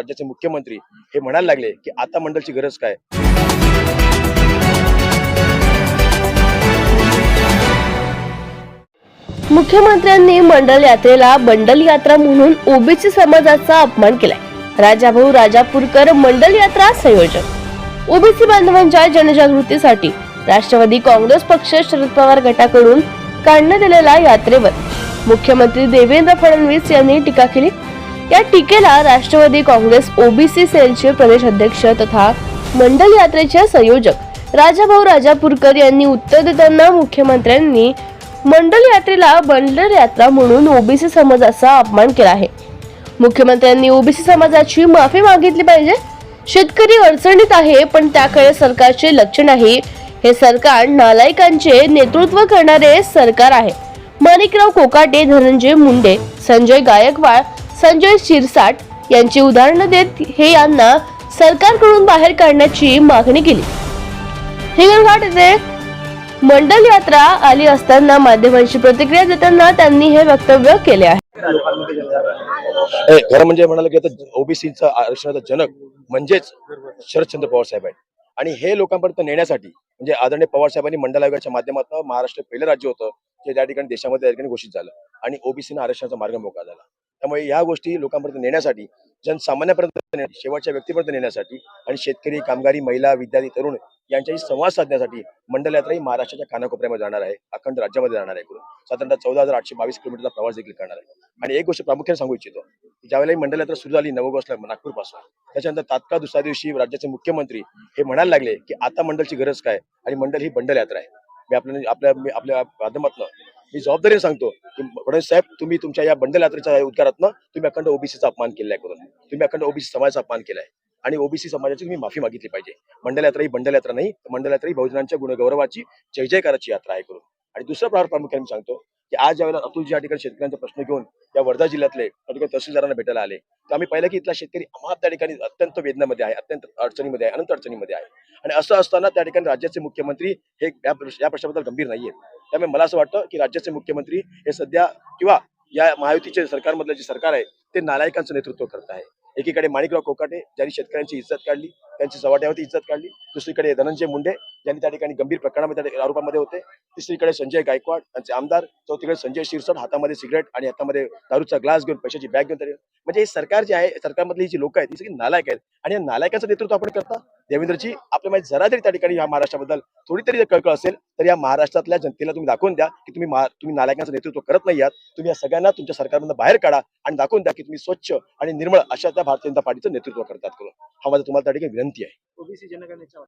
राज्याचे मुख्यमंत्री हे म्हणायला लागले की आता मंडळची गरज काय? मुख्यमंत्र्यांनी मंडल यात्रेला बंडल यात्रा म्हणून ओबीसी समाजाचा अपमान केलाय. राजाभाऊ राजापूरकर मंडल यात्रा संयोजक. ओबीसी बांधवांच्या जनजागृतीसाठी राष्ट्रवादी काँग्रेस पक्ष शरद पवार गटाकडून काढण्यात आलेल्या यात्रेवर मुख्यमंत्री देवेंद्र फडणवीस यांनी टीका केली. या टीकेला राष्ट्रवादी काँग्रेस ओबीसी सेलचे प्रदेश अध्यक्ष तथा मंडल यात्रेचे संयोजक राजाभाऊ राजापूरकर यांनी उत्तर देताना मुख्यमंत्र्यांनी मंडल यात्रेला बंडल यात्रा म्हणून ओबीसी समाजाचा अपमान केला आहे. मुख्यमंत्र्यांनी ओबीसी समाजाची माफी मागितली पाहिजे. शेतकरी अडचणीत आहे पण त्याकडे सरकारचे लक्ष नाही. हे सरकार नालायकांचे नेतृत्व करणारे सरकार आहे. माणिकराव कोकाटे धनंजय मुंडे संजय गायकवाड संजय शिरसाट यांची उदाहरणं देत हे यांना सरकारकडून बाहेर काढण्याची मागणी केली. हिंगणघाट येथे मंडल यात्रा आली असताना माध्यमांची प्रतिक्रिया देताना त्यांनी हे वक्तव्य केले आहे. खरं म्हणजे म्हणाल की ओबीसीचा आरक्षणाचा जनक म्हणजेच शरदचंद्र पवार साहेब आहेत. आणि हे लोकांपर्यंत नेण्यासाठी म्हणजे आदरणीय पवार साहेबांनी मंडल आयोगाच्या माध्यमातून महाराष्ट्र पहिलं राज्य होतं जे त्या ठिकाणी देशामध्ये त्या ठिकाणी घोषित झालं. आणि ओबीसीनं आरक्षणाचा मार्ग मोकळा झाला. त्यामुळे या गोष्टी लोकांपर्यंत नेण्यासाठी जनसामान्यापर्यंत शेवटच्या व्यक्तीपर्यंत नेण्यासाठी आणि शेतकरी कामगारी महिला विद्यार्थी तरुण यांच्याशी संवाद साधण्यासाठी मंडल यात्रा ही महाराष्ट्राच्या कानाकोपऱ्यामध्ये जाणार आहे. अखंड राज्यामध्ये जाणार आहे. करून साधारणतः चौदा हजार आठशे बावीस किलोमीटरचा प्रवास देखील करणार आहे. आणि एक गोष्ट प्रामुख्याने सांगू इच्छितो की ज्यावेळेला मंडल यात्रा सुरू झाली नऊ नागपूरपासून त्याच्यानंतर तात्काळ दुसऱ्या दिवशी राज्याचे मुख्यमंत्री हे म्हणायला लागले की आता मंडळची गरज काय? आणि मंडल ही बंडल यात्रा आहे. मी आपल्या आपल्या मी आपल्या माध्यमातून मी जबाबदारीने सांगतो की फडणवीस साहेब तुम्ही तुमच्या या बंडल यात्रेच्या उद्गारातनं तुम्ही अखंड ओबीसीचा अपमान केला आहे करून तुम्ही अखंड ओबीसी समाजाचा अपमान केलाय. आणि ओबीसी समाजाची तुम्ही माफी मागितली पाहिजे. मंडल यात्रा ही बंडल यात्रा नाही मंडल यात्रा ही बहुजनांच्या गुणगौरवाची जय जयकाराची यात्रा आहे करून आणि दुसरा प्रहार प्रामुख्याने मी सांगतो की आज ज्यावेळेला अतुलजी या ठिकाणी शेतकऱ्यांचा प्रश्न घेऊन या वर्धा जिल्ह्यातले ठिकाणी तहसीलदारांना भेटायला आले तर आम्ही पाहिलं की इथला शेतकरी अमाप त्या ठिकाणी अत्यंत वेदनामध्ये आहे अत्यंत अडचणीमध्ये आहे अनंत अडचणीमध्ये आहे. आणि असं असताना त्या ठिकाणी राज्याचे मुख्यमंत्री हे या प्रश्नाबद्दल गंभीर नाहीये. त्यामुळे मला असं वाटतं की राज्याचे मुख्यमंत्री हे सध्या किंवा या महायुतीचे सरकारमधलं जे सरकार आहे ते नालायकांचं नेतृत्व करत आहे. एकीकडे माणिकराव कोकाटे ज्यांनी शेतकऱ्यांची इज्जत काढली त्यांची चव्हाट्यावरती इज्जत काढली. दुसरीकडे धनंजय मुंडे ज्यांनी त्या ठिकाणी गंभीर प्रकरणामध्ये आरोपामध्ये होते. तिसरीकडे संजय गायकवाड त्यांचे आमदार चौथीकडे संजय शिरसट हातामध्ये सिगरेट आणि हातामध्ये दारूचा ग्लास घेऊन पैशाची बॅग घेऊन म्हणजे हे सरकार जे आहे सरकारमधली जी लोक आहेत ही सगळी नालायक आहेत. आणि या नालायकाचं नेतृत्व आपण करता? देवेंद्रजी आपल्या माहिती जरा तरी त्या ठिकाणी या महाराष्ट्राबद्दल थोडी तरी जर कळकळ असेल तर या महाराष्ट्रातल्या जनतेला तुम्ही दाखवून द्या की तुम्ही तुम्ही नालायकांचं नेतृत्व करत नाही आहात. तुम्ही या सगळ्यांना तुमच्या सरकारमधून बाहेर काढा आणि दाखवून द्या की तुम्ही स्वच्छ आणि निर्मळ अशा त्या भारतीय जनता पार्टीचं नेतृत्व करतात करून. हा माझा तुम्हाला त्या ठिकाणी विनंती आहे. ओबीसी जनगणनेच्या